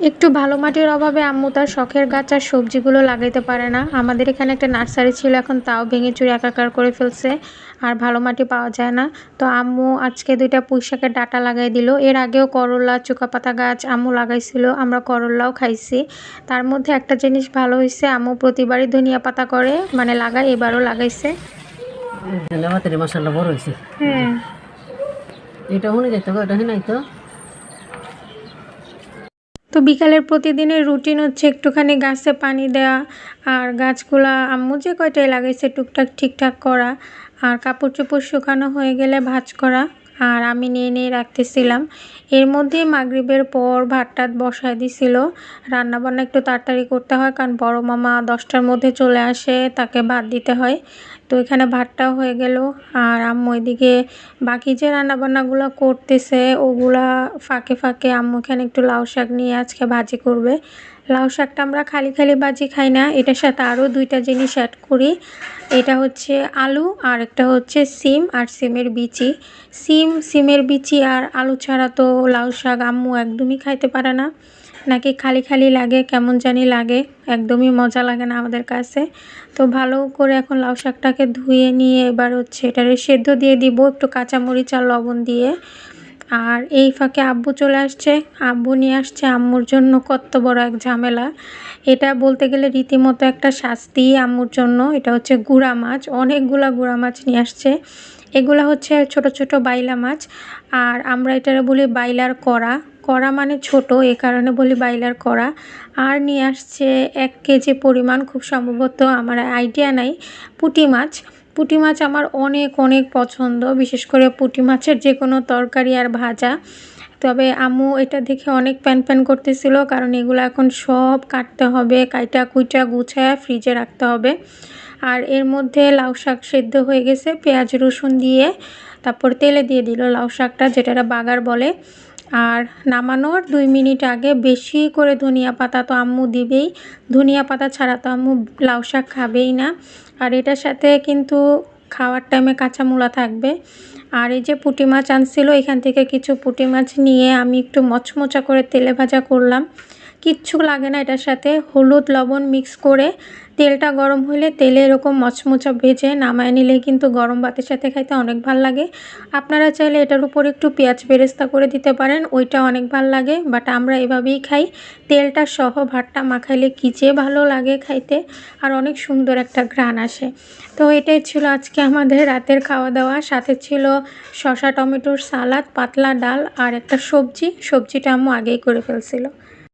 একটু ভালো মাটির অভাবে আম্মু তার শখের গাছ আর সবজিগুলো লাগাইতে পারে না। আমাদের এখানে একটা নার্সারি ছিল এখন তাও ভেঙে চুরে একাকার করে ফেলছে আর ভালো মাটি পাওয়া যায় না। তো আম্মু আজকে দুইটা পুঁই শাকের ডাটা লাগাই দিল। এর আগেও করলা চুকাপাতা গাছ আম্মু লাগাইছিল আমরা করলাও খাইছি। তার মধ্যে একটা জিনিস ভালো হয়েছে আম্মু প্রতিবারই ধনিয়া পাতা করে মানে লাগায় এবারও লাগাইছে। মশলা বড় হয়েছে হ্যাঁ। এটা শুনে যাইতো এটা নাই তো? তো বিকালের প্রতিদিনের রুটিন হচ্ছে একটুখানি গাছে পানি দেওয়া আর গাছগুলা আম্মু যে কয়টাই লাগাইছে টুকটাক ঠিকঠাক করা আর কাপড় চোপড় শুকানো হয়ে গেলে ভাঁজ করা। আর আমি নিয়ে নিয়ে রাখতেছিলাম। এর মধ্যে মাগরিবের পর ভাত টাত বসায় দিছিল। রান্নাবান্না একটু তাড়াতাড়ি করতে হয়, কারণ বড় মামা দশটার মধ্যে চলে আসে, তাকে ভাত দিতে হয়। তো এখানে ভাতটাও হয়ে গেল। আর আম্মু এদিকে বাকি যে রান্নাবান্নাগুলো করতেছে, ওগুলা ফাঁকে ফাঁকে আম্মু এখানে একটু লাউ শাক নিয়ে আজকে ভাজি করবে। লাউ শাকটা আমরা খালি খালি বাজি খাই না। এটার সাথে আরও দুইটা জিনিস অ্যাড করি। এটা হচ্ছে আলু আর একটা হচ্ছে সিম আর সিমের বিচি। সিম, সিমের বিচি আর আলু ছাড়া তো লাউ শাক আম্মু একদমই খাইতে পারে না। নাকি খালি খালি লাগে, কেমন জানি লাগে, একদমই মজা লাগে না আমাদের কাছে। তো ভালো করে এখন লাউ শাকটাকে ধুয়ে নিয়ে এবার হচ্ছে এটারে সেদ্ধ দিয়ে দিব একটু কাঁচামরিচ আর লবণ দিয়ে। আর এই ফাঁকে আব্বু চলে আসছে। আব্বু নিয়ে আসছে আম্মুর জন্য কত বড় এক ঝামেলা। এটা বলতে গেলে রীতিমতো একটা শাস্তি আম্মুর জন্য। এটা হচ্ছে গুড়া মাছ। অনেকগুলা গুড়া মাছ নিয়ে আসছে। এগুলা হচ্ছে ছোট ছোট বাইলা মাছ। আর আমরা এটারে বলি বাইলার কড়া। কড়া মানে ছোট, এ কারণে বলি বাইলার কড়া। আর নিয়ে আসছে এক কেজি পরিমাণ, খুব সম্ভবত আমার আইডিয়া নাই, পুঁটি মাছ। পুঁটি মাছ আমার অনেক অনেক পছন্দ, বিশেষ করে পুঁটি মাছের যে কোনো তরকারি আর ভাজা। তবে আম্মু এটা দেখে অনেক প্যান প্যান করতেছিল, কারণ এগুলো এখন সব কাটতে হবে, কাইটা কুইটা গুছায় ফ্রিজে রাখতে হবে। আর এর মধ্যে লাউ শাক সেদ্ধ হয়ে গেছে, পেঁয়াজ রসুন দিয়ে তারপর তেলে দিয়ে দিল লাউ শাকটা যেটা বাগার বলে। আর নামানোর দুই মিনিট আগে বেশি করে ধনিয়া পাতা তো আম্মু দিবেই। ধনিয়া পাতা ছাড়া তো আম্মু লাউ শাক খাবেই না। আর এটার সাথে কিন্তু খাওয়ার টাইমে কাঁচা মূলা থাকবে। আর এই যে পুঁটি মাছ আনছিল, এখান থেকে কিছু পুঁটি মাছ নিয়ে আমি একটু মচমচা করে তেলে ভাজা করলাম। কিচ্ছু লাগে না এটার সাথে। হলুদ লবণ মিক্স করে তেলটা গরম হলে তেলে এরকম মচমচা ভেজে নামায় নিলে কিন্তু গরম ভাতের সাথে খাইতে অনেক ভালো লাগে। আপনারা চাইলে এটার উপর একটু পেঁয়াজ বেরেস্তা করে দিতে পারেন, ওইটা অনেক ভালো লাগে। বাট আমরা এভাবেই খাই। তেলটা সহ ভাতটা মাখাইলে কী যে ভালো লাগে খাইতে, আর অনেক সুন্দর একটা ঘ্রাণ আসে। তো এটাই ছিল আজকে আমাদের রাতের খাওয়া দাওয়া সাথে ছিল শসা, টমেটোর সালাদ, পাতলা ডাল আর একটা সবজি। সবজিটা আম্মু আগেই করে ফেলছিল।